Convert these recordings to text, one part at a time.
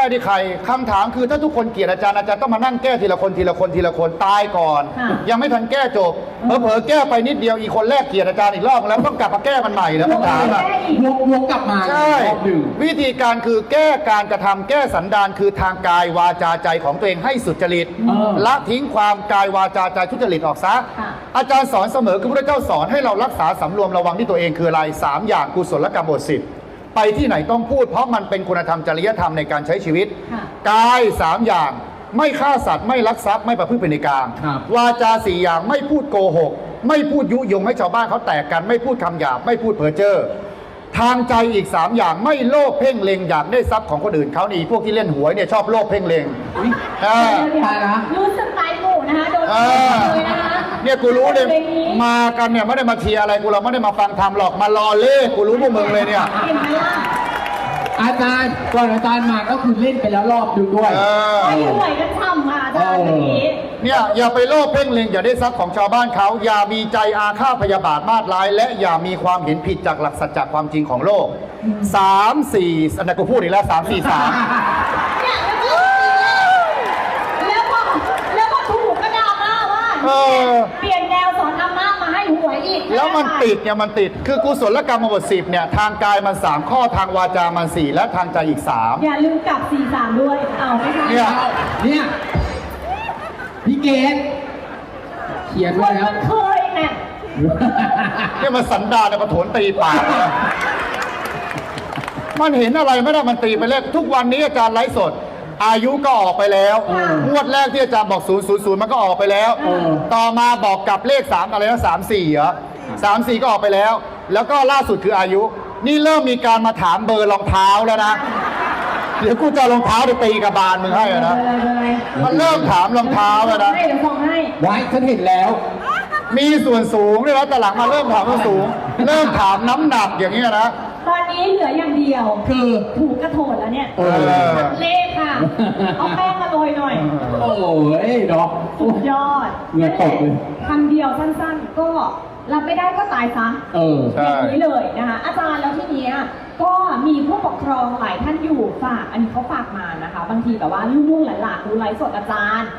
แก้ที่ใครคำถามคือถ้าทุกคนเกลียดอาจารย์อาจารย์ต้องมานั่งแก้ทีละคนทีละคนทีละคนตายก่อน ค่ะ ยังไม่ทันแก้จบเผลอๆแก้ไปนิดเดียวอีกคนแรกเกลียดอาจารย์อีกรอบแล้วต้องกลับมาแก้มันใหม่แล้วคำถามอะแก้อีกวกวกกลับมาใช่ รอบหนึ่ง วิธีการคือแก้การกระทำแก้สันดานคือทางกายวาจาใจของตัวเองให้สุจริตเออ ละทิ้งความกายวาจาใจทุจริตออกซะ ค่ะ อาจารย์สอนเสมอคือพระเจ้าสอนให้เรารักษาสำรวมระวังที่ตัวเองคืออะไรสามอย่างกุศลกรรมบทสิบ ไปที่ไหนต้องพูด เพราะมันเป็นคุณธรรมจริยธรรมในการใช้ชีวิต ค่ะกายสามอย่างไม่ฆ่าสัตว์ไม่ลักทรัพย์ไม่ประพฤติผิดในกามครับ วาจาสี่อย่างไม่พูดโกหก ไม่พูดยุยงให้ชาวบ้านเขาแตกกัน ไม่พูดคำหยาบไม่พูดเพ้อเจ้อทางใจอีกสามอย่างไม่โลภเพ่งเล็งอยากได้ทรัพย์ของคนอื่นเขานี่พวกที่เล่นหวยเนี่ยชอบโลภเพ่งเล็งอุ๊ย อ่าเดี๋ยวตายละรู้สึกตายหมู่นะคะ โดนอ่าเลยนะคะ เนี่ยกูรู้เลยพงนี้มากันเนี่ยไม่ได้มาเชียร์อะไรกูเราไม่ได้มาฟังธรรมหรอกมารอเล่กูรู้พวกมึงเลยเนี่ย เห็นไหมล่ะอาจารย์ก่อนอาจารย์มาก็คือเล่นไปแล้วรอบหนึงด้วยเออ ไม่ห่วยกันช่ำค่ะอาจารย์อย่างนี้เนี่ยอย่าไปโลภเพ่งเล็งอย่าได้ทรัพย์ของชาวบ้านเขา อย่ามีใจอาฆาตพยาบาทมาดร้าย และอย่ามีความเห็นผิดจากหลักสัจจะความจริงของโลกสามสี่อันนั้นกูพูดอีกแล้วสามสี่สาม เนี่ยแล้วก็แล้วก็ถูกกระดาษมาว่า เออ เปลี่ยนแนวสอนธรรมะมาให้หวยอีก แล้วมันติดเนี่ยมันติด คือกุศลกรรมบทสิบเนี่ยทางกายมันสามข้อทางวาจามันสี่และทางใจอีกสามอย่าลืมกลับ43ด้วย เอาไหมคะเนี่ยเนี่ยพี่เกดเขียนคไว้นแล้ว มันเคยเนี่ยเนี่ยมันสันดานเนี่ยมันโถนตีปากนะมันเห็นอะไรไม่ได้มันตีไปเลยทุกวันนี้อาจารย์ไลฟ์สด อายุก็ออกไปแล้วอืมงวดแรกที่อาจารย์บอก 0 0 0 มันก็ออกไปแล้วอืมต่อมาบอกกลับเลข 3 อะไรนะ3 4เหรอ 3 4 ก็ออกไปแล้ว แล้วก็ล่าสุดคืออายุ นี่เริ่มมีการมาถามเบอร์รองเท้าแล้วนะ เดี๋ยวกูจะเอารองเท้าไปตีกระบาลมึงให้อะนะเลยเลยมันเริ่มถามรองเท้าแล้วนะ ให้เดี๋ยวส่งให้ไว้ฉันเห็นแล้ว มีส่วนสูงด้วยนะแต่หลังมาเริ่มถามส่วนสูง เริ่มถามน้ำหนักอย่างนี้ยนะ ตอนนี้เหลืออย่างเดียวคือถูกกระโถนแล้วเนี่ยเออ เลขค่ะ เอาแป้งมาโรยหน่อย โอ้ยเนาะสุดยอดเหงื่อตกเลย คำเดียวสั้นๆก็ รับไม่ได้ก็ตายซะเออ ใช่ อย่างนี้เลยนะคะ อาจารย์แล้วทีเนี้ยก็มีผู้ปกครองหลายท่านอยู่ฝาก อันนี้เขาฝากมานะคะ บางทีแบบว่าลูกๆหลานๆดูไลฟ์สดอาจารย์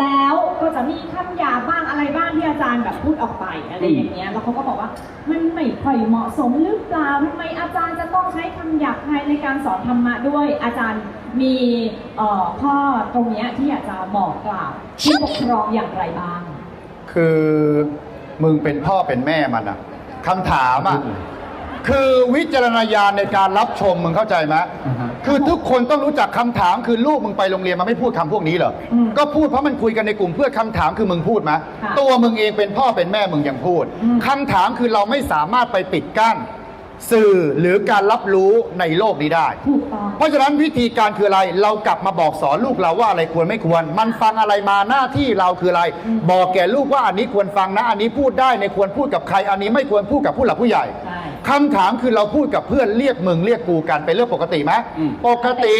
แล้วก็จะมีคำหยาบบ้างอะไรบ้างที่อาจารย์แบบพูดออกไปอะไรอย่างเงี้ยแล้วเขาก็บอกว่ามันไม่ค่อยเหมาะสมหรือเปล่าทำไมอาจารย์จะต้องใช้คำหยาบคายในการสอนธรรมะด้วยอาจารย์มีเอ่อข้อตรงเนี้ยที่อยากจะบอกกล่าวผู้ปกครองอย่างไรบ้าง คือ มึงเป็นพ่อเป็นแม่มันอะคำถามอะคือวิจารณญาณในการรับชมมึงเข้าใจไหมอ่าฮะคือทุกคนต้องรู้จักคำถามคือลูกมึงไปโรงเรียนมันไม่พูดคำพวกนี้เหรออมก็พูดเพราะมันคุยกันในกลุ่มเพื่อนคำถามคือมึงพูดไหมค่ะตัวมึงเองเป็นพ่อเป็นแม่มึงยังพูดอืมคำถามคือเราไม่สามารถไปปิดกั้น สื่อหรือการรับรู้ในโลกนี้ได้ ถูกต้อง เพราะฉะนั้นวิธีการคืออะไรเรากลับมาบอกสอนลูกเราว่าอะไรควรไม่ควร มันฟังอะไรมาหน้าที่เราคืออะไร บอกแก่ลูกว่าอันนี้ควรฟังนะ อันนี้พูดได้ในควรพูดกับใคร อันนี้ไม่ควรพูดกับผู้หลักผู้ใหญ่ใช่ คำถามคือเราพูดกับเพื่อนเรียกมึงเรียกกูกันเป็นเรื่องปกติไหมอืม ปกติ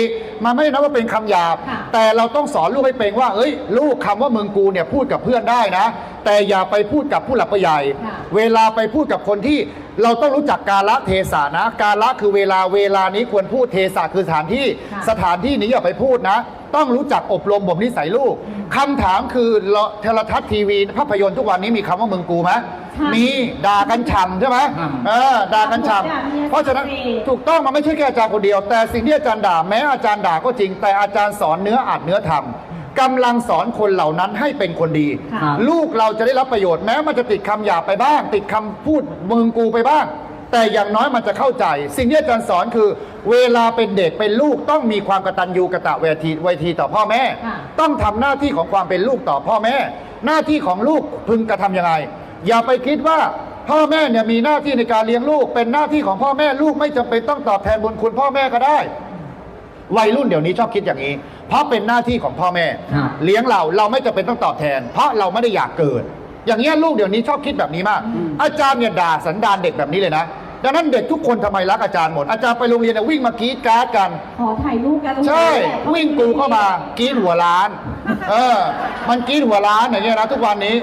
มันไม่ได้นับว่าเป็นคำหยาบ ค่ะ แต่เราต้องสอนลูกให้เป็นว่าเอ้ย ลูกคำว่ามึงกูเนี่ยพูดกับเพื่อนได้นะแต่อย่าไปพูดกับผู้หลักผู้ใหญ่ ค่ะเวลาไปพูดกับคนที่เราต้องรู้จักกาละเทศะนะกาละคือเวลาเวลานี้ควรพูดเทศะคือสถานที่ ค่ะสถานที่นี้อย่าไปพูดนะ ต้องรู้จักอบรมบ่มนิสัยลูกคำถามคือเราโทรทัศน์ทีวี ภาพยนตร์ทุกวันนี้มีคำว่ามึงกูไหมค่ะมีด่ากันฉ่ำใช่ไหมฉ่ำเออด่ากันฉ่ด่าเมียำเพราะฉะนั้นสิถูกต้องมันไม่ใช่แค่อาจารย์คนเดียว แต่สิ่งที่อาจารย์ด่าแม้อาจารย์ด่าก็จริง แต่อาจารย์สอนเนื้ออัดเนื้อทำ กำลังสอนคนเหล่านั้นให้เป็นคนดี ค่ะ ลูกเราจะได้รับประโยชน์แม้มันจะติดคำหยาบไปบ้าง ติดคำพูดมึงกูไปบ้าง แต่อย่างน้อยมันจะเข้าใจ สิ่งที่อาจารย์สอนคือ เวลาเป็นเด็กเป็นลูกต้องมีความกตัญญูกะตะเวทีเวทีต่อพ่อแม่ ค่ะ ต้องทำหน้าที่ของความเป็นลูกต่อพ่อแม่ หน้าที่ของลูกพึงกระทำยังไง อย่าไปคิดว่าพ่อแม่เนี่ยมีหน้าที่ในการเลี้ยงลูก เป็นหน้าที่ของพ่อแม่ลูกไม่จำเป็นต้องตอบแทนบุญคุณพ่อแม่ก็ได้ วัยรุ่นเดี๋ยวนี้ชอบคิดอย่างนี้ เพราะเป็นหน้าที่ของพ่อแม่ ครับ เลี้ยงเราเราไม่จำเป็นต้องตอบแทน เพราะเราไม่ได้อยากเกิด อย่างเงี้ยลูกเดี๋ยวนี้ชอบคิดแบบนี้มาก อาจารย์เนี่ยด่าสันดานเด็กแบบนี้เลยนะ ดังนั้นเด็กทุกคนทำไมรักอาจารย์หมด อาจารย์ไปโรงเรียนเนี่ยวิ่งมากรีดกราร์ดกัน ขอถ่ายรูปกันใช่วิ่งกูเข้ามากรีดหัวล้าน เออ มันกรีดหัวล้านอย่างเงี้ยนะทุกวันนี้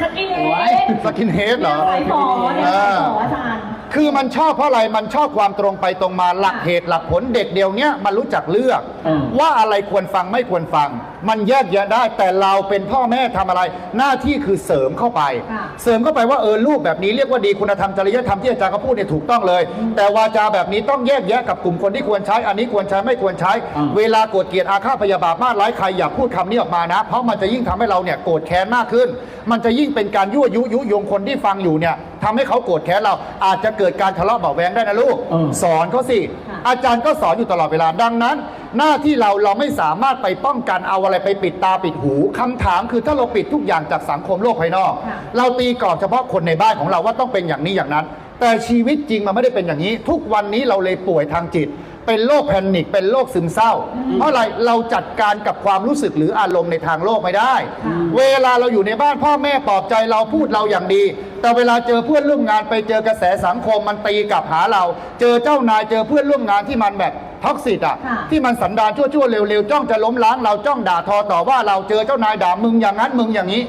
สกินเฮโอ้ยดสกินเฮดเหรอ สายฝอเนี่ยเอสายอฝออาจารย์ คือมันชอบเพราะอะไรมันชอบความตรงไปตรงมาหลักเหตุหลักผลเด็กเดียวเนี้ยมันรู้จักเลือก อืม ว่าอะไรควรฟังไม่ควรฟัง มันแยกแยะได้แต่เราเป็นพ่อแม่ทำอะไร หน้าที่คือเสริมเข้าไป ค่ะ เสริมเข้าไปว่าเออลูกแบบนี้เรียกว่าดีคุณธรรมจริยธรรมที่อาจารย์เขาพูดเนี่ยถูกต้องเลย แต่วาจาแบบนี้ต้องแยกแยะกับกลุ่มคนที่ควรใช้ อันนี้ควรใช้ไม่ควรใช้ อืม เวลาโกรธเกลียดอาฆาตพยาบาทมาดร้ายใครอย่าพูดคำนี้ออกมานะ เพราะมันจะยิ่งทำให้เราเนี่ยโกรธแค้นมากขึ้น มันจะยิ่งเป็นการยั่วยุยุยงคนที่ฟังอยู่เนี่ย ทำให้เขาโกรธแค้นเราอาจจะเกิดการทะเลาะเบาะแวงได้นะลูกเออสอนเขาสิค่ะอาจารย์ก็สอนอยู่ตลอดเวลาดังนั้น หน้าที่เราเราไม่สามารถไปป้องกันเอาอะไรไปปิดตาปิดหูคำถามคือถ้าเราปิดทุกอย่างจากสังคมโลกภายนอกค่ะเราตีกรอบเฉพาะคนในบ้านของเราว่าต้องเป็นอย่างนี้อย่างนั้น แต่ชีวิตจริงมันไม่ได้เป็นอย่างนี้ ทุกวันนี้เราเลยป่วยทางจิต เป็นโรคแพนิคเป็นโรคซึมเศร้า เพราะอะไรเราจัดการกับความรู้สึกหรืออารมณ์ในทางโลกไม่ได้ค่ะเวลาเราอยู่ในบ้านพ่อแม่ปลอบใจเราพูดเราอย่างดี แต่เวลาเจอเพื่อนร่วมงานไปเจอกระแสสังคมมันตีกลับหาเรา เจอเจ้านายเจอเพื่อนร่วมงานที่มันแบบท็อกซิตอะค่ะที่มันสันดานชั่วๆเร็วๆจ้องจะล้มล้างเราจ้องด่าทอต่อว่าเราเจอเจ้านายด่ามึงอย่างนั้นมึงอย่างนี้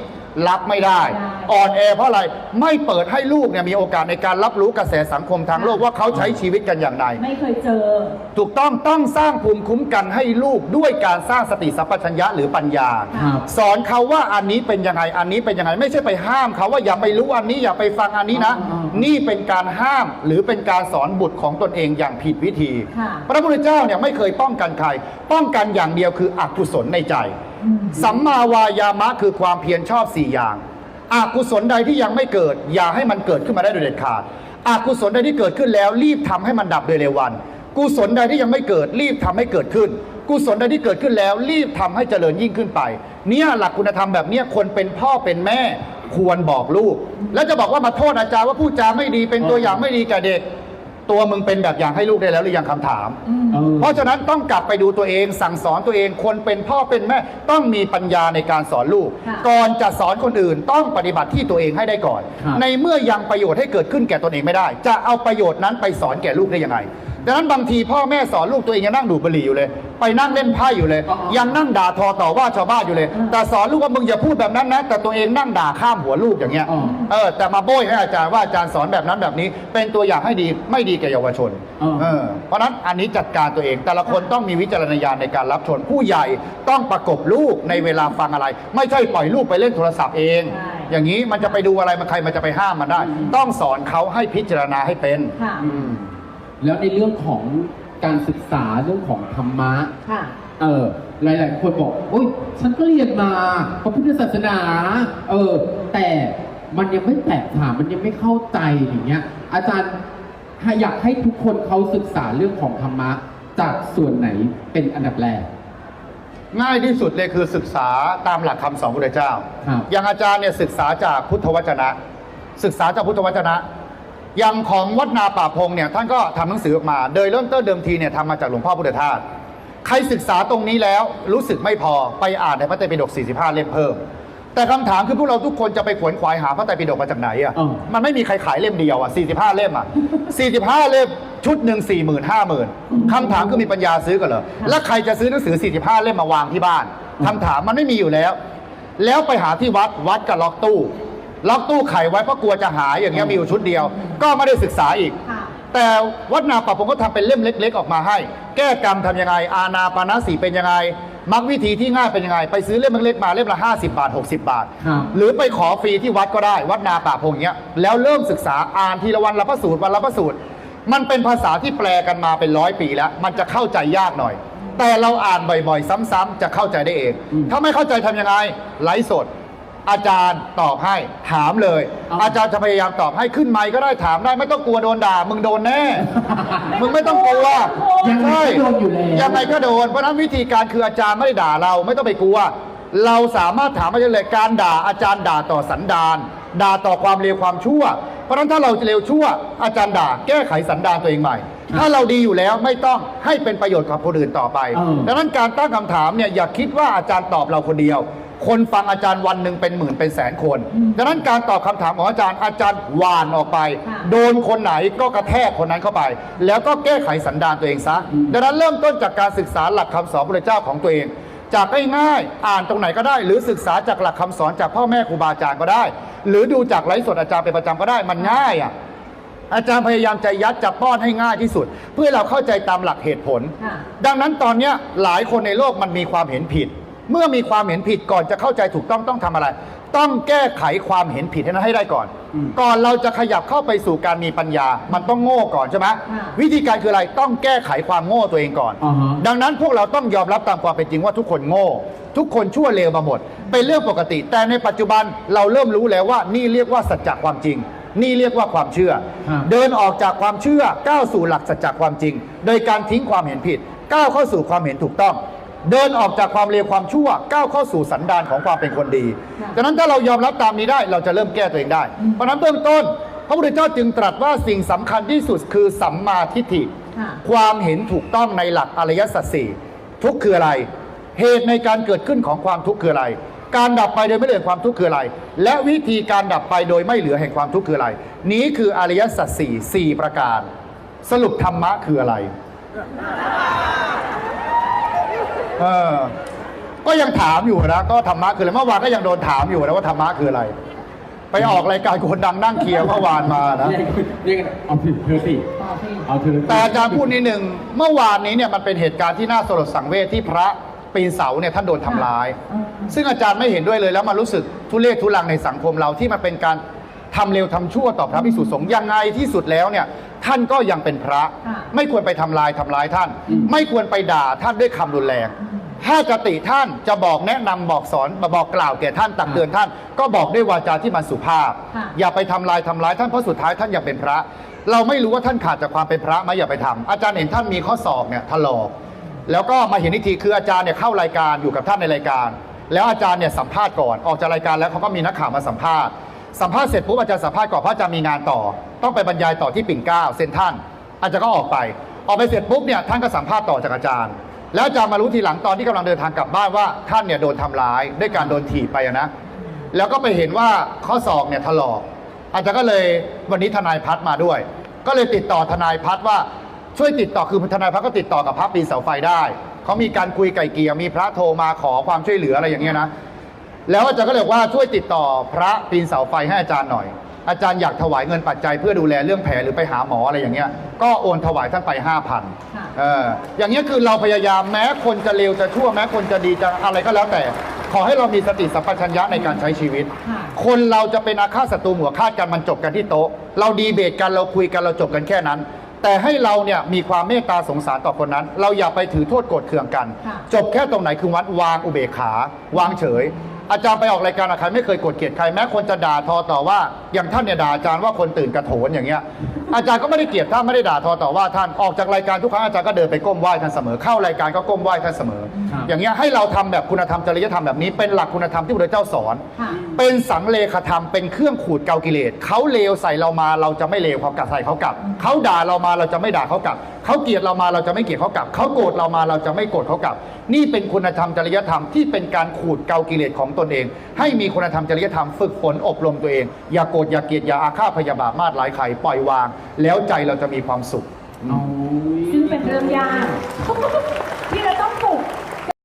รับไม่ได้ได้ อ่อนแอเพราะอะไรไม่เปิดให้ลูกเนี่ยมีโอกาสในการรับรู้กระแสสังคมทางโลกว่าเขาใช้ชีวิตกันอย่างไร ไม่เคยเจอ ถูกต้องต้องสร้างภูมิคุ้มกันให้ลูกด้วยการสร้างสติสัมปชัญญะหรือปัญญา ครับสอนเขาว่าอันนี้เป็นยังไงอันนี้เป็นยังไงไม่ใช่ไปห้ามเขาว่าอย่าไปรู้อันนี้อย่าไปฟังอันนี้นะ อ๋ออ๋อนี่เป็นการห้ามหรือเป็นการสอนบุตรของตนเองอย่างผิดวิธี ค่ะ พระพุทธเจ้าเนี่ยไม่เคยป้องกันใคร ป้องกันอย่างเดียวคืออกุศลในใจอืม สัมมาวายามะคือความเพียรชอบสี่อย่างอากุศลใดที่ยังไม่เกิด อย่าให้มันเกิดขึ้นมาได้โดยเด็ดขาดอากุศลใดที่เกิดขึ้นแล้ว รีบทำให้มันดับโดยเร็ววัน กุศลใดที่ยังไม่เกิด รีบทำให้เกิดขึ้น กุศลใดที่เกิดขึ้นแล้ว รีบทำให้เจริญยิ่งขึ้นไป เนี่ยหลักคุณธรรมแบบเนี้ยคนเป็นพ่อเป็นแม่ควรบอกลูก แล้วจะบอกว่ามาโทษอาจารย์ว่าพูดจาไม่ดีเป็นตัวอย่างไม่ดีแก่เด็ก ตัวมึงเป็นแบบอย่างให้ลูกได้แล้วหรือยังคำถามอืมเออเพราะฉะนั้นต้องกลับไปดูตัวเองสั่งสอนตัวเองคนเป็นพ่อเป็นแม่ ต้องมีปัญญาในการสอนลูก ค่ะ ก่อนจะสอนคนอื่นต้องปฏิบัติที่ตัวเองให้ได้ก่อน ครับ ในเมื่อยังประโยชน์ให้เกิดขึ้นแก่ตนเองไม่ได้ จะเอาประโยชน์นั้นไปสอนแก่ลูกได้ยังไงดังนั้นบางทีพ่อแม่สอนลูกตัวเองยังนั่งดูดบุหรี่อยู่เลย ไปนั่งเล่นไพ่อยู่เลยอ๋อยังนั่งด่าทอต่อว่าชาวบ้านอยู่เลย แต่สอนลูกว่ามึงอย่าพูดแบบนั้นนะ แต่ตัวเองนั่งด่าข้ามหัวลูกอย่างเงี้ยอ๋อเออแต่มาโบยให้อาจารย์ว่าอาจารย์สอนแบบนั้นแบบนี้ เป็นตัวอย่างให้ดีไม่ดีแก่เยาวชนอ๋อเออเพราะฉะนั้นอันนี้จัดการตัวเอง แต่ละคนต้องมีวิจารณญาณในการรับชมผู้ใหญ่ต้องประกบลูกในเวลาฟังอะไร ไม่ใช่ปล่อยลูกไปเล่นโทรศัพท์เองใช่อย่างนี้มันจะไปดูอะไรมันใครมันจะไปห้ามมันได้ ต้องสอนเขาให้พิจารณาให้เป็นค่ะอืมแล้วในเรื่องของ การศึกษาเรื่องของธรรมะ ค่ะ เออหลาย ๆ คนบอกอุ้ยฉันก็เรียนมาพระพุทธศาสนา เออ แต่มันยังไม่แตกฉานมันยังไม่เข้าใจอย่างเงี้ย อาจารย์อยากให้ทุกคนเขาศึกษาเรื่องของธรรมะ จากส่วนไหนเป็นอันดับแรก ง่ายที่สุดเลยคือศึกษาตามหลักคำสอนพระพุทธเจ้า ครับ อย่างอาจารย์เนี่ยศึกษาจากพุทธวจนะ ศึกษาจากพุทธวจนะ อย่างของวัดนาป่าพงเนี่ยท่านก็ทำหนังสือออกมา โดยเริ่มต้นเดิมทีเนี่ยทำมาจากหลวงพ่อพุทธทาสใครศึกษาตรงนี้แล้วรู้สึกไม่พอไปอ่านในพระไตรปิฎก45 เล่มเพิ่ม แต่คำถามคือพวกเราทุกคนจะไปขวนขวายหาพระไตรปิฎกมาจากไหนอะอ๋อมันไม่มีใครขายเล่มเดียวอะ45 เล่มอะ45 เล่มชุดหนึ่ง4 0 0 0 0 5 0,000คำถามคือมีปัญญาซื้อกันเหรอแล้วใครจะซื้อหนังสือ 45 เล่มมาวางที่บ้านคำถามมันไม่มีอยู่แล้ว แล้วไปหาที่วัดวัดก็ล็อกตู้ ล็อกตู้ไขไว้เพราะกลัวจะหายอย่างเงี้ยมีอยู่ชุดเดียว ก็ไม่ได้ศึกษาอีกค่ะแต่วัดนาป่าพงก็ทำเป็นเล่มเล็ก ๆ ออกมาให้ แก้กรรมทำยังไง อาณาปานาสีเป็นยังไงมักวิธีที่ง่ายเป็นยังไง ไปซื้อเล่มเล็กๆมาเล่มละ 50 บาท 60 บาทครับหรือไปขอฟรีที่วัดก็ได้ วัดนาป่าพงเงี้ยแล้วเริ่มศึกษาอ่านทีละวันละพระสูตรวันละพระสูตร มันเป็นภาษาที่แปลกันมาเป็นร้อยปีแล้ว มันจะเข้าใจยากหน่อย แต่เราอ่านบ่อยๆ ซ้ำๆจะเข้าใจได้เองอืมถ้าไม่เข้าใจทำยังไงไลฟ์สด อาจารย์ตอบให้ถามเลยอ๋อออาจารย์จะพยายามตอบให้ขึ้นไมค์ก็ได้ถามได้ไม่ต้องกลัวโดนด่ามึงโดนแน่ มึงไม่ต้องกลัวยังไงก็โดนอยู่แล้วยังไงก็โดนเพราะฉะนั้นวิธีการคืออาจารย์ไม่ได้ด่าเราไม่ต้องไปกลัว เราสามารถถามอาจารย์เลยการด่าอาจารย์ด่าต่อสันดานด่าต่อความเลวความชั่ว เพราะฉะนั้นถ้าเราจะเลวชั่ว อาจารย์ด่าแก้ไขสันดานตัวเองใหม่ ถ้าเราดีอยู่แล้วไม่ต้องให้เป็นประโยชน์กับคนอื่นต่อไปเออดังนั้นการตั้งคำถามเนี่ยอย่าคิดว่าอาจารย์ตอบเราคนเดียว คนฟังอาจารย์วันหนึ่งเป็นหมื่นเป็นแสนคนดังนั้นการตอบคำถามของอาจารย์อาจารย์หวานออกไปค่ะโดนคนไหนก็กระแทกคนนั้นเข้าไป แล้วก็แก้ไขสันดานตัวเองซะดังนั้นเริ่มต้นจากการศึกษาหลักคำสอนพระเจ้าของตัวเอง จากง่ายๆอ่านตรงไหนก็ได้ หรือศึกษาจากหลักคำสอนจากพ่อแม่ครูบาอาจารย์ก็ได้ หรือดูจากไลฟ์สดอาจารย์เป็นประจำก็ได้มันง่ายอะอาจารย์พยายามจะยัดจะป้อนให้ง่ายที่สุด เพื่อเราเข้าใจตามหลักเหตุผลค่ะดังนั้นตอนเนี้ยหลายคนในโลกมันมีความเห็นผิด เมื่อมีความเห็นผิดก่อนจะเข้าใจถูกต้องต้องทำอะไร ต้องแก้ไขความเห็นผิดให้นั้นให้ได้ก่อน อืม ก่อนเราจะขยับเข้าไปสู่การมีปัญญา มันต้องโง่ก่อนใช่ไหมค่ะ วิธีการคืออะไรต้องแก้ไขความโง่ตัวเองก่อน อ่าฮะ ดังนั้นพวกเราต้องยอมรับตามความเป็นจริงว่าทุกคนโง่ ทุกคนชั่วเลวมาหมด เป็นเรื่องปกติ แต่ในปัจจุบันเราเริ่มรู้แล้วว่านี่เรียกว่าสัจจะความจริง นี่เรียกว่าความเชื่อ ครับ เดินออกจากความเชื่อก้าวสู่หลักสัจจะความจริง โดยการทิ้งความเห็นผิดก้าวเข้าสู่ความเห็นถูกต้อง เดินออกจากความเลวความชั่วก้าวเข้าสู่สันดานของความเป็นคนดีค่ะดังนั้นถ้าเรายอมรับตามนี้ได้เราจะเริ่มแก้ตัวเองได้ เพราะฉะนั้นเบื้องต้น พระพุทธเจ้าจึงตรัสว่าสิ่งสำคัญที่สุดคือสัมมาทิฏฐิค่ะความเห็นถูกต้องในหลักอริยสัจสี่ทุกข์คืออะไร เหตุในการเกิดขึ้นของความทุกข์คืออะไร การดับไปโดยไม่เหลือความทุกข์คืออะไร และวิธีการดับไปโดยไม่เหลือแห่งความทุกข์คืออะไร นี้คืออริยสัจสี่สี่ประการ สรุปธรรมะคืออะไร เออ ก็ยังถามอยู่นะก็ธรรมะคืออะไรเมื่อวานก็ยังโดนถามอยู่นะว่าธรรมะคืออะไร ไปออกรายการคนดังนั่งเคลียร์เมื่อวานมานะเรียกเรียกเอาสิเธอสิต่อสิเอาเธอสิแต่อาจารย์พูดนิดหนึ่งเมื่อวานนี้เนี่ยมันเป็นเหตุการณ์ที่น่าสลดสังเวชที่พระปีนเสาเนี่ยท่านโดนทำร้ายอืมซึ่งอาจารย์ไม่เห็นด้วยเลยแล้วมารู้สึกทุเรศทุลังในสังคมเราที่มันเป็นการทำเร็วทำชั่วต่อพระภิกษุสงฆ์ยังไงที่สุดแล้วเนี่ยท่านก็ยังเป็นพระค่ะไม่ควรไปทำลายทำร้ายท่าน ไม่ควรไปด่าท่านด้วยคำรุนแรง ถ้าจะติท่านจะบอกแนะนำบอกสอนบอกกล่าวแก่ท่านตักเตือนท่าน ก็บอกด้วยวาจาที่มันสุภาพ ค่ะ อย่าไปทำลายทำร้ายท่านเพราะสุดท้ายท่านยังเป็นพระ เราไม่รู้ว่าท่านขาดจากความเป็นพระไหมอย่าไปทำอาจารย์เห็นท่านมีข้อสอบเนี่ยถลอกแล้วก็มาเห็นอีกทีคืออาจารย์เนี่ยเข้ารายการอยู่กับท่านในรายการ แล้วอาจารย์เนี่ยสัมภาษณ์ก่อนออกจากรายการแล้วเขาก็มีนักข่าวมาสัมภาษณ์สัมภาษณ์เสร็จปุ๊บอาจารย์สัมภาษณ์ก่อนเพราะอาจารย์มีงานต่อ ต้องไปบรรยายต่อที่ปิ่นเกล้าเซนทรันอาจารย์ก็ออกไป ออกไปเสร็จปุ๊บเนี่ยท่านก็สัมภาษณ์ต่อจากอาจารย์ แล้วอาจารย์มารู้ทีหลังตอนที่กำลังเดินทางกลับบ้านว่าท่านเนี่ยโดนทำร้ายด้วยการโดนถีบไปอะนะ แล้วก็ไปเห็นว่าข้อศอกเนี่ยถลอก อาจารย์ก็เลยวันนี้ทนายพัฒน์มาด้วย ก็เลยติดต่อทนายพัฒน์ว่าช่วยติดต่อคือทนายพัฒน์ก็ติดต่อกับพระปีนเสาไฟได้เขามีการคุยไก่เกลี่ยมีพระโทรมาขอความช่วยเหลืออะไรอย่างเงี้ยนะแล้วอาจารย์ก็เลยบอกว่าช่วยติดต่อพระปีนเสาไฟให้อาจารย์หน่อย อาจารย์อยากถวายเงินปัจจัยเพื่อดูแลเรื่องแผลหรือไปหาหมออะไรอย่างเงี้ย ก็โอนถวายท่านไปห้าพันค่ะเอออย่างเงี้ยคือเราพยายามแม้คนจะเลวจะชั่วแม้คนจะดีจะอะไรก็แล้วแต่ ขอให้เรามีสติสัมปชัญญะในการใช้ชีวิตค่ะคนเราจะเป็นอาฆาตศัตรูหัวฆาตกันมันจบกันที่โต๊ะ เราดีเบตกันเราคุยกันเราจบกันแค่นั้นแต่ให้เราเนี่ยมีความเมตตาสงสารต่อคนนั้น เราอย่าไปถือโทษโกรธเคืองกันค่ะจบแค่ตรงไหนคือวัดวางอุเบกขา วางเฉย อาจารย์ไปออกรายการอะใครไม่เคยโกดเกลียดใครแม้คนจะด่าทอต่อว่า อย่างท่านเนี่ยด่าอาจารย์ว่าคนตื่นกระโถนอย่างเงี้ย อาจารย์ก็ไม่ได้เกลียดท่านไม่ได้ด่าทอต่อว่าท่านออกจากรายการทุกครั้งอาจารย์ก็เดินไปก้มไหว้ท่านเสมอเข้ารายการก็ก้มไหว้ท่านเสมอครับอย่างเงี้ยให้เราทำแบบคุณธรรมจริยธรรมแบบนี้เป็นหลักคุณธรรมที่พระเจ้าสอนค่ะเป็นสังเลขธรรมเป็นเครื่องขูดเกากิเลสเขาเลวใส่เรามาเราจะไม่เลวเขากลับใส่เขากลับเขาด่าเรามาเราจะไม่ด่าเขากลับ เขาเกลียดเรามาเราจะไม่เกลียดเขากลับ เขาโกรธเรามาเราจะไม่โกรธเขากลับ นี่เป็นคุณธรรมจริยธรรมที่เป็นการขูดเกากิเลสของตนเอง ให้มีคุณธรรมจริยธรรมฝึกฝนอบรมตัวเอง อย่าโกรธอย่าเกลียดอย่าอาฆาตพยาบาทมาดหลายไข่ปล่อยวาง แล้วใจเราจะมีความสุขซึ่งเป็นเรื่องยากที่จะต้อง